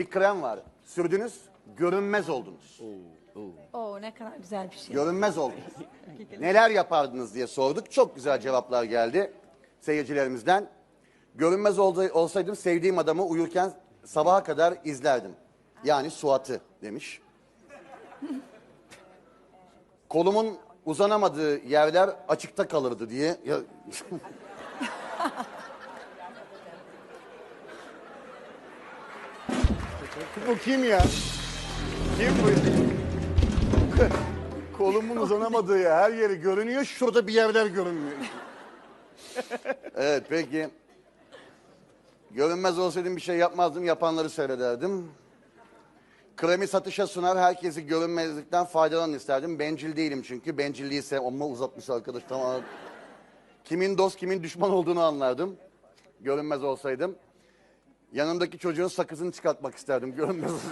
bir krem var. Sürdünüz, görünmez oldunuz. Oo ne kadar güzel bir şey. Görünmez oldunuz. Neler yapardınız diye sorduk. Çok güzel cevaplar geldi seyircilerimizden. Görünmez olsa- olsaydım sevdiğim adamı uyurken sabaha kadar izlerdim. Yani Suat'ı demiş. Kolumun uzanamadığı yerler açıkta kalırdı diye. Ya... bu kim ya? Kim bu? Kolumun uzanamadığı yer, her yeri görünüyor. Şurada bir yerler görünmüyor. evet peki. Görünmez olsaydım bir şey yapmazdım. Yapanları seyrederdim. Kremi satışa sunar. Herkesi görünmezlikten faydalanın isterdim. Bencil değilim çünkü. Bencilliği ise amma uzatmış arkadaş. Tamam. Kimin dost kimin düşman olduğunu anlardım. Görünmez olsaydım. Yanımdaki çocuğun sakızını çıkartmak isterdim. Görünmez.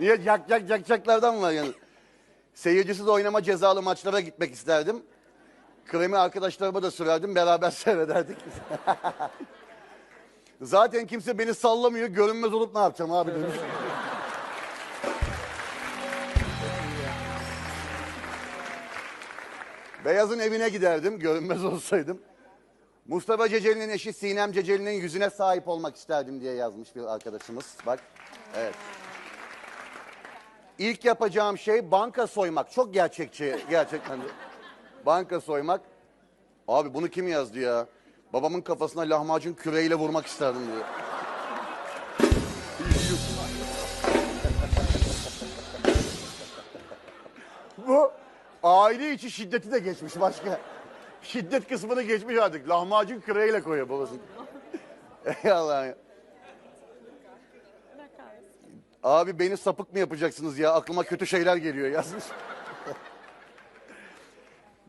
Niye yak yak yak yaklardan var yani. Seyircisiz oynama cezalı maçlara gitmek isterdim. Kremi arkadaşlarıma da sürerdim. Beraber seyrederdik. Zaten kimse beni sallamıyor. Görünmez olup ne yapacağım abi demiş. Beyaz'ın evine giderdim görünmez olsaydım. Mustafa Ceceli'nin eşi Sinem Ceceli'nin yüzüne sahip olmak isterdim diye yazmış bir arkadaşımız. Bak. Evet. İlk yapacağım şey banka soymak. Çok gerçekçi gerçekten. banka soymak. Abi bunu kim yazdı ya? Babamın kafasına lahmacun küreğiyle vurmak isterdim diye. Bu aile içi şiddeti de geçmiş başka. Şiddet kısmını geçmiş artık. Lahmacun küreğiyle koyuyor babasını. Ey Allah'ım ya. Abi beni sapık mı yapacaksınız ya? Aklıma kötü şeyler geliyor yazmış.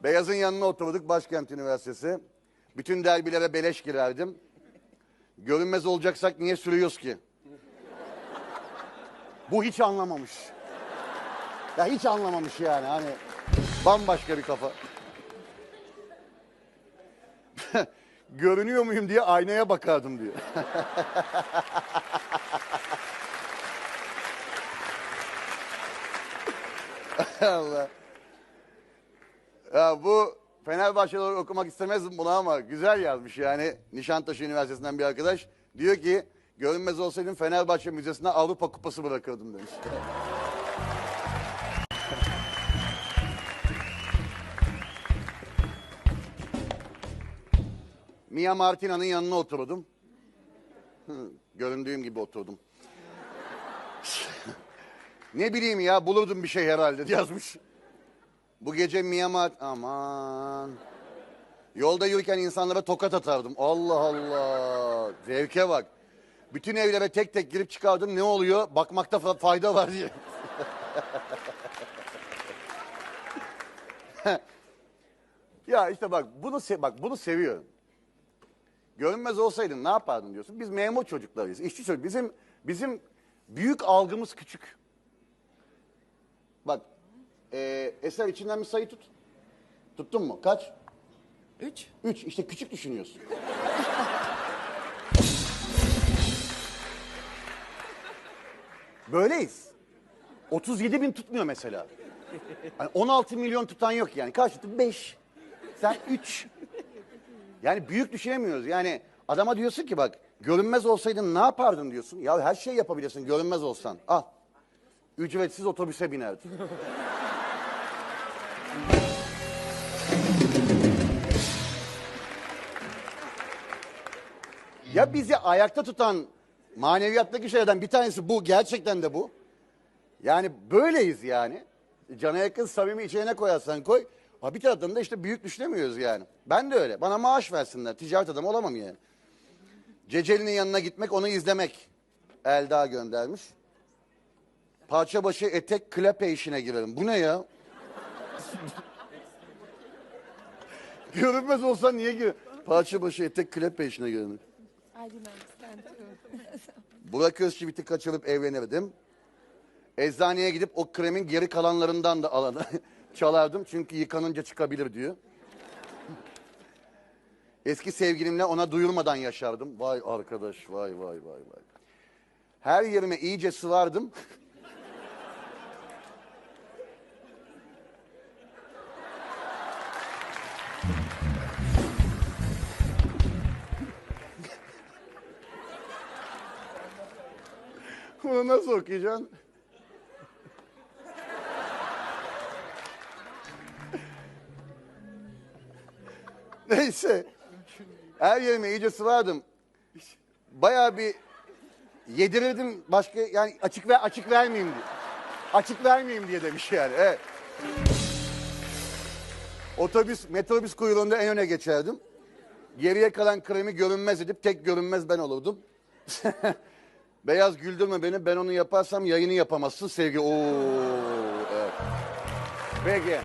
Beyaz'ın yanına oturduk Başkent Üniversitesi. Bütün derbilere beleş girerdim. Görünmez olacaksak niye sürüyoruz ki? Bu hiç anlamamış. Ya hiç anlamamış yani hani bambaşka bir kafa. Görünüyor muyum diye aynaya bakardım diyor. Allah. Ya bu Fenerbahçeli okumak istemezdim bunu ama güzel yazmış yani. Nişantaşı Üniversitesi'nden bir arkadaş. Diyor ki görünmez olsaydım Fenerbahçe Müzesi'ne Avrupa Kupası bırakırdım demiş. Mia Martina'nın yanına oturdum. Göründüğüm gibi oturdum. ne bileyim ya bulurdum bir şey herhalde yazmış. Bu gece Mia Mart... Aman. Yolda yürürken insanlara tokat atardım. Allah Allah. Zevke bak. Bütün evlere tek tek girip çıkardım. Ne oluyor? Bakmakta fa- fayda var diye. ya işte bak bunu bak bunu seviyorum. Görünmez olsaydın ne yapardın diyorsun. Biz memur çocuklarıyız. işçi çocuk. Bizim bizim büyük algımız küçük. Bak e, eser içinden bir sayı tut. Tuttun mu? Kaç? Üç. Üç. İşte küçük düşünüyorsun. Böyleyiz. 37 bin tutmuyor mesela. Hani 16 milyon tutan yok yani. Kaç tuttu? 5. Sen 3. Yani büyük düşünemiyoruz. Yani adama diyorsun ki bak görünmez olsaydın ne yapardın diyorsun. Ya her şeyi yapabilirsin görünmez olsan. Al. Ücretsiz otobüse binerdin. Ya bizi ayakta tutan maneviyattaki şeylerden bir tanesi bu. Gerçekten de bu. Yani böyleyiz yani. Cana yakın samimi içine koyarsan koy. Ha bir taraftan da işte büyük düşünemiyoruz yani. Ben de öyle. Bana maaş versinler. Ticaret adamı olamam yani. Ceceli'nin yanına gitmek, onu izlemek. Elda göndermiş. Parça başı etek klape işine girelim. Bu ne ya? Görünmez olsa niye gir? Parça başı etek klape işine girelim. Burak Özçivit'i kaçırıp evlenirdim. Eczaneye gidip o kremin geri kalanlarından da alanı çalardım. Çünkü yıkanınca çıkabilir diyor. Eski sevgilimle ona duyurmadan yaşardım. Vay arkadaş vay vay vay vay. Her yerime iyice sıvardım. Bunu nasıl okuyacaksın? Neyse. Her yerime iyice sıvardım. Bayağı bir yedirirdim başka yani açık ver açık vermeyeyim diye. Açık vermeyeyim diye demiş yani. Evet. Otobüs, metrobüs kuyruğunda en öne geçerdim. Geriye kalan kremi görünmez edip tek görünmez ben olurdum. Beyaz güldürme beni ben onu yaparsam yayını yapamazsın sevgi. Oo, evet. Peki.